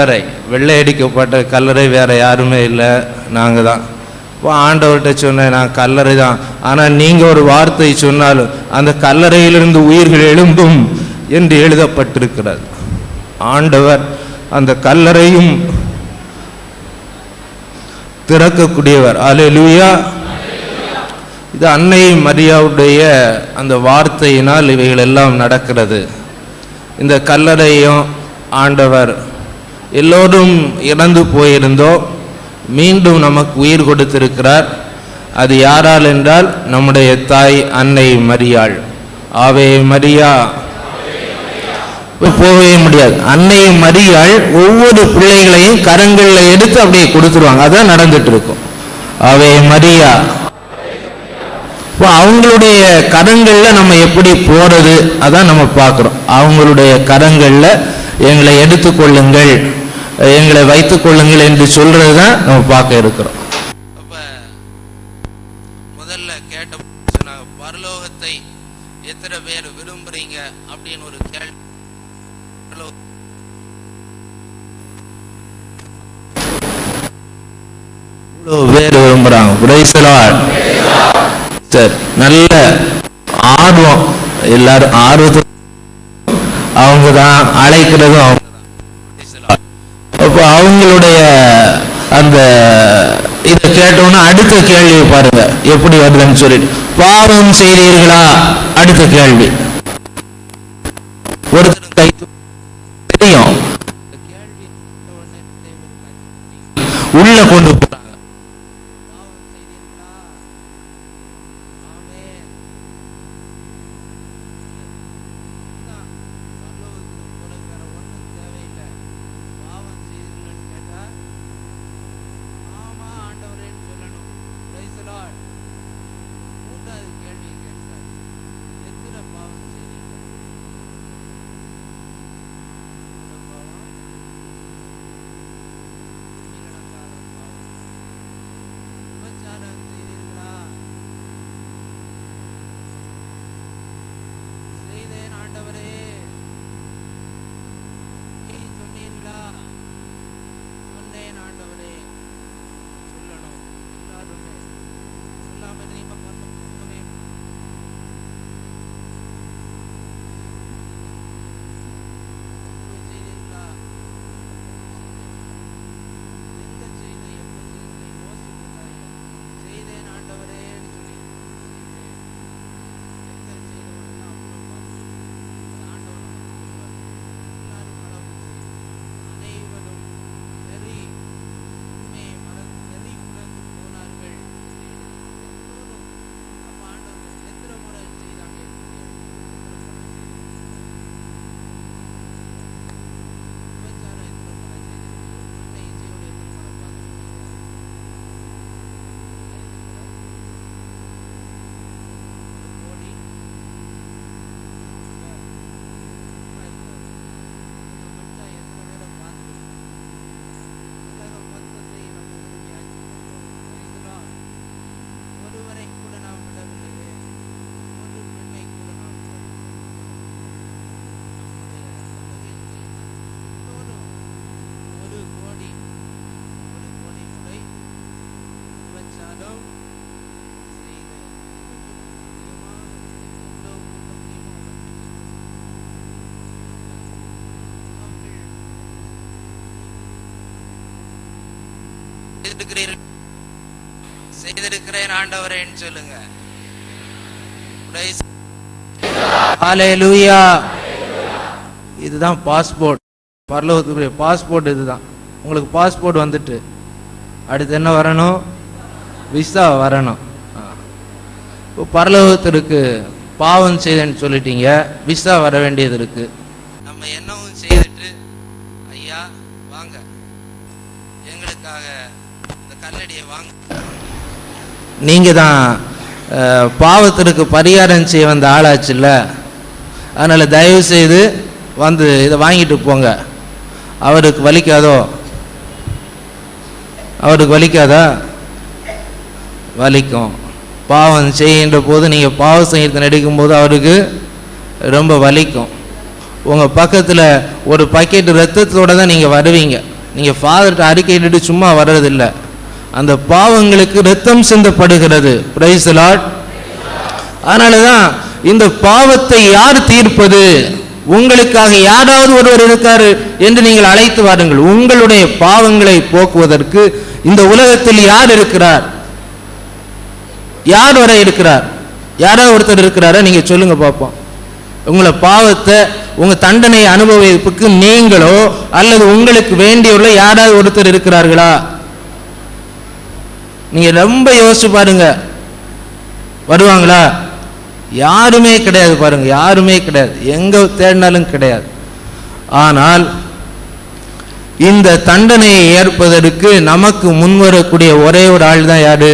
கல்லறை வெள்ளையடிக்கப்பட்ட கல்லறை வேறு யாருமே இல்லை. நாங்கள் தான். இப்போ ஆண்டவர்கிட்ட சொன்னேன் நான் கல்லறை தான். ஆனால் நீங்கள் ஒரு வார்த்தை சொன்னாலும் அந்த கல்லறையிலிருந்து உயிர்கள் எழும்பும் என்று எழுதப்பட்டிருக்கிறது. ஆண்டவர் அந்த கல்லறையும் திறக்கக்கூடியவர். அல்லேலூயா இது அன்னை மரியாவுடைய அந்த வார்த்தையினால் இவைகள் எல்லாம் நடக்கிறது. இந்த கல்லறையும் ஆண்டவர் எல்லோரும் இறந்து போயிருந்தோம் மீண்டும் நமக்கு உயிர் கொடுத்திருக்கிறார். அது யாரால் என்றால் நம்முடைய தாய் அன்னை மரியாள். ஆவே மரியா. போகவே முடியாது. அன்னை மரியாள் ஒவ்வொரு பிள்ளைகளையும் கரங்களில் எடுத்து அப்படியே கொடுத்துருவாங்க. அதான் நடந்துட்டு இருக்கும் ஆவே மரியா. இப்போ அவங்களுடைய கரங்களில் நம்ம எப்படி போறது? அதான் நம்ம பார்க்குறோம். அவங்களுடைய கரங்களில் எங்களை எடுத்துக்கொள்ளுங்கள். எங்களை வைத்துக் கொள்ளுங்கள் என்று சொல்றது தான் நம்ம பார்க்க இருக்கிறோம். அப்ப முதல்ல கேட்ட பரலோகத்தை எத்தனை பேர் விரும்புறீங்க? அப்படின்னு ஒரு கேள்வி. பேர் விரும்புறாங்க. சரி நல்ல ஆர்வம் எல்லாரும் ஆர்வத்தை அவங்க தான் அழைக்கிறதும் அப்போ அவங்களுடைய அந்த இதை கேட்டோன்னா அடுத்த கேள்வி பாருங்க எப்படி வருதுன்னு சொல்லிட்டு. பாவம் செய்தீர்களா அடுத்த கேள்வி. ஒருத்தர் கை செய்திருக்கிறீர்கள் செய்திருக்கிறேன் ஆண்டவரேன்னு சொல்லுங்க. இதுதான் பாஸ்போர்ட் பரலோகத்துக்குரிய பாஸ்போர்ட் இதுதான். உங்களுக்கு பாஸ்போர்ட் வந்துட்டு. அடுத்து என்ன வரணும்? விசா வரணும். இப்போ பரலோகத்திற்கு பாவம் செய்தேன்னு சொல்லிட்டீங்க. விசா வர வேண்டியது இருக்கு. நம்ம என்னவும் செய்துட்டு ஐயா வாங்க. எங்களுக்காக கல்லடியை வாங்க. நீங்கள் தான் அஹ், பாவத்திற்கு பரிகாரம் செய்ய வந்த ஆளாச்சுல்ல? அதனால தயவு செய்து வந்து இதை வாங்கிட்டு போங்க. அவருக்கு வலிக்காதோ? அவருக்கு வலிக்காதா? வலிக்கும். பாவம் செய்கின்ற போது நீங்கள் பாவ சங்கீதம் நடிக்கும்போது அவருக்கு ரொம்ப வலிக்கும். உங்கள் பக்கத்தில் ஒரு பக்கெட் ரத்தத்தோட தான் நீங்கள் வருவீங்க. நீங்கள் ஃபாதர்கிட்ட அறிக்கையிட்டு சும்மா வர்றதில்லை. அந்த பாவங்களுக்கு ரத்தம் சிந்தப்படுகிறது. பிரைஸ் லாட் அதனால தான் இந்த பாவத்தை யார் தீர்ப்பது? உங்களுக்காக யாராவது ஒருவர் இருக்காரு என்று நீங்கள் அழைத்து வாருங்கள். உங்களுடைய பாவங்களை போக்குவதற்கு இந்த உலகத்தில் யார் இருக்கிறார்? யார் வர இருக்கிறார்? யாராவது ஒருத்தர் இருக்கிறாரா? நீங்க சொல்லுங்க பார்ப்போம் உங்களை பாவத்தை உங்க தண்டனை அனுபவிப்புக்கு நீங்களோ அல்லது உங்களுக்கு வேண்டியுள்ள யாராவது ஒருத்தர் இருக்கிறார்களா? நீங்கள் ரொம்ப யோசிச்சு பாருங்க. வருவாங்களா? யாருமே கிடையாது பாருங்க. யாருமே கிடையாது. எங்கே தேடினாலும் கிடையாது. ஆனால் இந்த தண்டனையை ஏற்பதற்கு நமக்கு முன்வரக்கூடிய ஒரே ஒரு ஆள் தான் யாரு?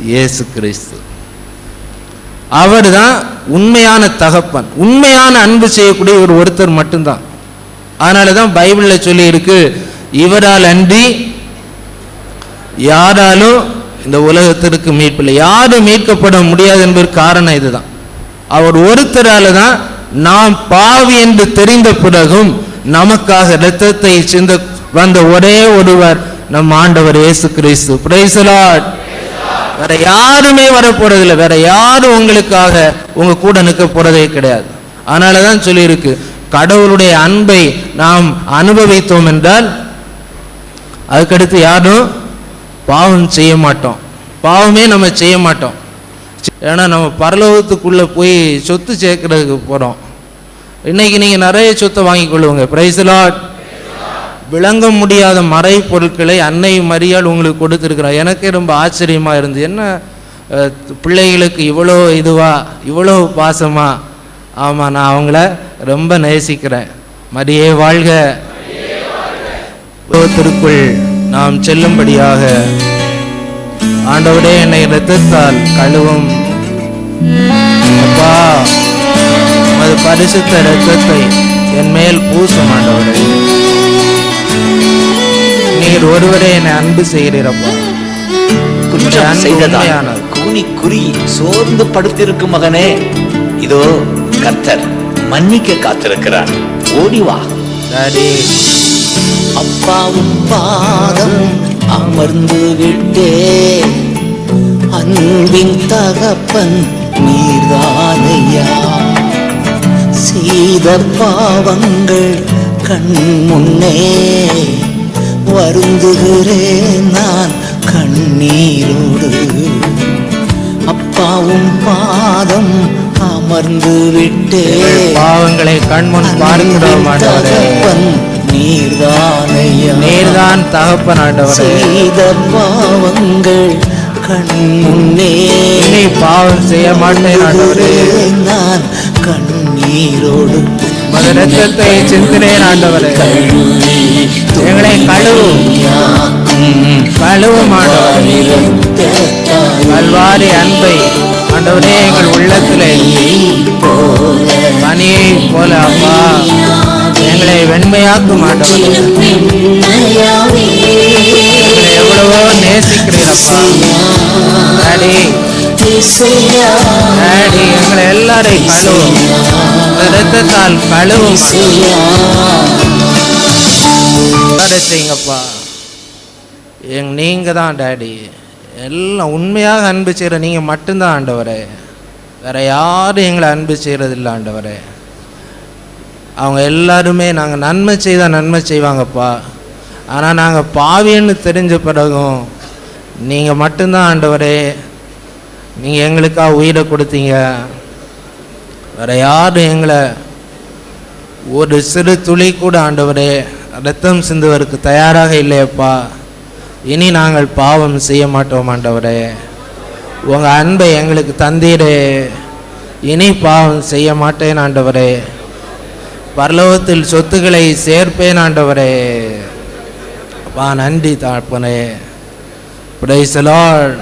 இயேசு கிறிஸ்து. அவர் தான் உண்மையான தகப்பன். உண்மையான அன்பு செய்யக்கூடிய ஒரு ஒருத்தர் மட்டும்தான். அதனால தான் பைபிளில் சொல்லி இருக்கு இவரால் அன்றி யாராலும் இந்த உலகத்திற்கு மீட்பில்லை யாரும் மீட்கப்பட முடியாது என்பது காரணம் இதுதான். அவர் ஒருத்தரால தான் நாம் பாவி என்று தெரிந்த பிறகும் நமக்காக இரத்தத்தை சிந்த வந்த ஒரே ஒருவர் நம் ஆண்டவர் இயேசு கிறிஸ்து. பிரைஸ் வேற யாருமே வரப்போறதில்லை. வேற யாரும் உங்களுக்காக உங்க கூட நிற்க போறதே கிடையாது. அதனால தான் சொல்லியிருக்கு கடவுளுடைய அன்பை நாம் அனுபவித்தோம் என்றால் அதுக்கடுத்து யாரும் பாவம் செய்ய மாட்டோம். பாவமே நம்ம செய்ய மாட்டோம். ஏன்னா நம்ம பரலோகத்துக்குள்ள போய் சொத்து சேர்க்கறதுக்கு போறோம். இன்னைக்கு நீங்க நிறைய சொத்தை வாங்கி கொள்ளுங்க. பிரைஸ் லாட் விளங்க முடியாத மறை பொருட்களை அன்னை மரியாள் உங்களுக்கு கொடுத்துருக்குறார். எனக்கே ரொம்ப ஆச்சரியமா இருந்து என்ன பிள்ளைகளுக்கு இவ்வளோ இதுவா இவ்வளோ பாசமா? ஆமாம் நான் அவங்கள ரொம்ப நேசிக்கிறேன். மரியே வாழ்க. உலகத்திற்குள் நாம் செல்லும்படியாக. ஆண்டவரே என்னை இரத்தத்தால் கழுவும். அப்பா உமது பரிசுத்த இரத்தத்தை என் மேல் பூசும் ஆண்டவரே. நீர் ஒருவரே என்னை அன்பு செய்கிறீரப்பா. குற்றம் உண்மையானது. கூனி குறி சோர்ந்து படுத்திருக்கும் மகனே இதோ கர்த்தர் மன்னிக்க காத்திருக்கிறார். ஓடி வா. டாடி அப்பாவும் பாதம் அமர்ந்து விட்டே. அன்பின் தகப்பன் நீர்தானையா. செய்த பாவங்கள் கண் முன்னே வருந்துகிறேன் நான் கண்ணீரோடு. அப்பாவும் பாதம் அமர்ந்து விட்டே. பாவங்களை கண்முன் பார்க்கிறோம் நீர்தானையா? நீர்தான் தகப்பன் ஆண்டவரே. செய்த பாவங்கள் கண் முன்னே இனி பாவம் செய்ய மாட்டேன் ஆண்டவரே. நான் கண்ணீரோடு உமது இரத்தத்தை சிந்தினேன் ஆண்டவரே. எங்களை கழுவும் கழுவும் ஆண்டவரே கல்வாரி அன்பை ஆண்டவரே எங்கள் உள்ளத்திலே. எங்களை வெண்மையாக்கும் ஆண்டவரே எவ்வளவோ நேசிக்கிறீரப்பா. டாடி டாடி எங்களை எல்லாரையும் கழுவும். ரத்தத்தால் கழுவும். செய்யுங்கப்பா. எங் நீங்கள் தான் டாடி. எல்லாம் உண்மையாக அன்பு செய்கிற நீங்கள் மட்டும்தான் ஆண்டவரே. வேற யாரும் எங்களை அன்பு செய்கிறதில்ல ஆண்டவரே. அவங்க எல்லாருமே நாங்கள் நன்மை செய்தால் நன்மை செய்வாங்கப்பா. ஆனால் நாங்கள் பாவின்னு தெரிஞ்ச பிறகும் நீங்கள் மட்டும்தான் ஆண்டவரே நீங்கள் எங்களுக்காக உயிரை கொடுத்தீங்க. வேறு யாரும் எங்களை ஒரு சிறு துளி கூட ஆண்டவரே ரத்தம் சிந்துவதற்கு தயாராக இல்லையப்பா. இனி நாங்கள் பாவம் செய்ய மாட்டோம் ஆண்டவரே. உங்கள் அன்பை எங்களுக்கு தந்தீரே. இனி பாவம் செய்ய மாட்டேன் ஆண்டவரே. பரலோகத்தில் சொத்துக்களை சேர்ப்பேன் ஆண்டவரே. அப்பா நன்றி தாப்பனே பிரைசலால்